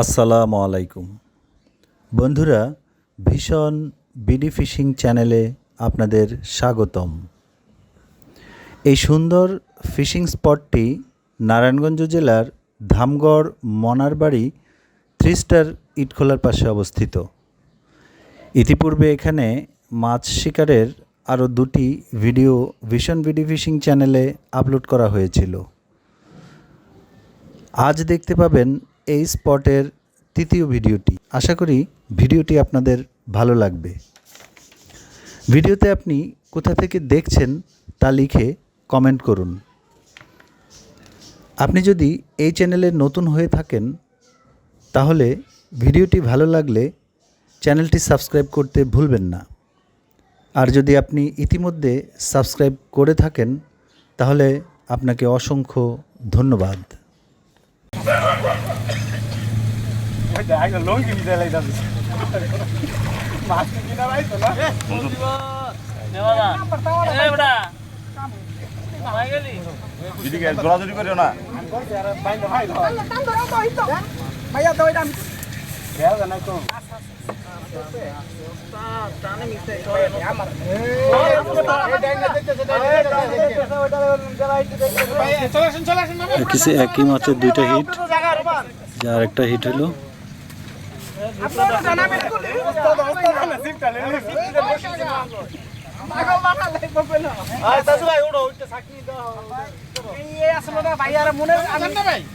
আসসালামু আলাইকুম। বন্ধুরা, ভীষণ বিডি ফিশিং চ্যানেলে আপনাদের স্বাগতম। এই সুন্দর ফিশিং স্পটটি নারায়ণগঞ্জ জেলার ধামগড় মনারবাড়ি থ্রি স্টার ইটখোলার পাশে অবস্থিত। ইতিপূর্বে এখানে মাছ শিকারের আরও দুটি ভিডিও ভীষণ বিডি ফিশিং চ্যানেলে আপলোড করা হয়েছিল। আজ দেখতে পাবেন এই স্পটের তৃতীয় ভিডিওটি। আশা করি ভিডিওটি আপনাদের ভালো লাগবে। ভিডিওতে আপনি কোথা থেকে দেখছেন তা লিখে কমেন্ট করুন। আপনি যদি এই চ্যানেলে নতুন হয়ে থাকেন, তাহলে ভিডিওটি ভালো লাগলে চ্যানেলটি সাবস্ক্রাইব করতে ভুলবেন না আর যদি আপনি ইতিমধ্যে সাবস্ক্রাইব করে থাকেন তাহলে আপনাকে অসংখ্য ধন্যবাদ জোরাজুরি করিও না কিছু একই মাছের দুইটা হিট যার একটা হিট হলো। আমি তো ধরলাম তো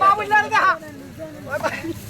বাবুলে এত কোনো মাথা দিয়ে দিচ্ছি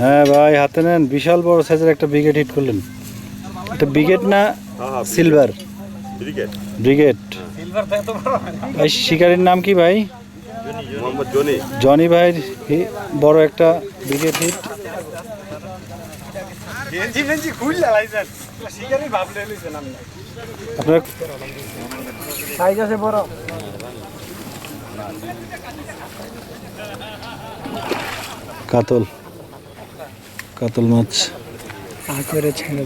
হ্যাঁ ভাই হাতে নেন। বিশাল বড় সাইজের একটা ব্রিগেড হিট করলেন। এটা ব্রিগেড না সিলভার ব্রিগেড ভাই শিকারীর নাম কি ভাই? জনি। জনি ভাইয়ের বড় একটা ব্রিগেড হিট আপনার সাইজ আছে বড়। কাতল। কাতল মাছ। আচরে ছেড়ে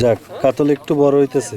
যাক কাতল একটু বড় হইতেছে।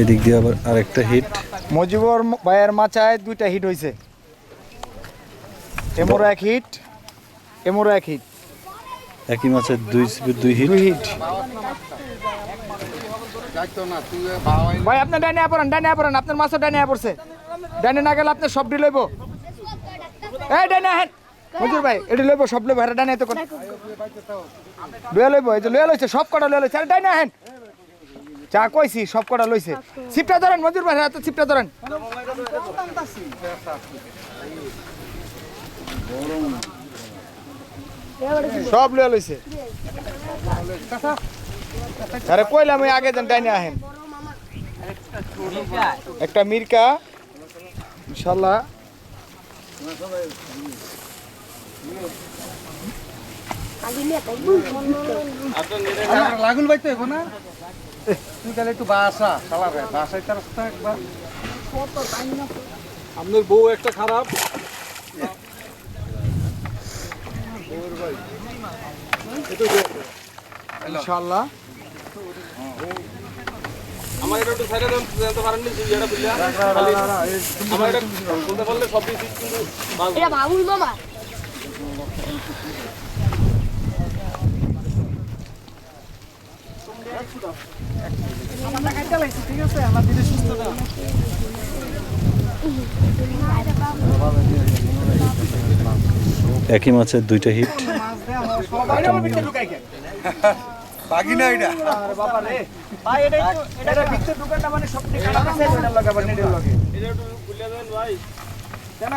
এদিক দিয়ে আবার আরেকটা হিট মজিবর ভাইয়ের মাচায় দুইটা হিট হয়েছে এমরও এক হিট এমরও এক হিট একই মাছের দুই দুই হিট দুই হিট ভাই, আপনার ডাইনে পড়েন ডাইনে পড়েন আপনার মাছও ডাইনে পড়ছে ডাইনে না গেলে আপনার সব লইব এই ডাইনে হেন মজুর ভাই, এটি লইব, সব লইব হেরা ডাইনে তো লইয়া লইব, এই যে লইয়া লইছে, সব কটা লইয়া লইছে। আরে ডাইনে হেন চা কইছি, সব কটা লইছে। ছিপটা ধরেন, মজুর ভাই, হাতে ছিপটা ধরেন। সব লয়ে লইছে। আরে কইলাম আমি আগে যান ডাইনে আহেন। একটা মির্কা। ইনশাল্লাহ। লাগুন বাইতে হইব না? তুই তাহলে একটু বাসা ভাই বাসায় তার রাস্তা একবার। আপনার বউ একটা খারাপ। ইনশাল্লাহ। আমার এটা একটু সাইডে দেন জানতে পারেন নি এটা বুঝলা আমার এটা বলতে পারলে সব দিছি কিন্তু এটা বাবুল মামা একই মাছের দুইটা হিট বাইরে আমার ভিতরে ঢুকাই কেন? বাকি না এটা। আরে বাবা রে। ভাই এটা একটু এটা ভিতরে দোকানটা মানে সব খারাপ আছে ওটা লাগাবার নেড়ে লাগে। এটা একটু খুলে দেন ভাই। কেন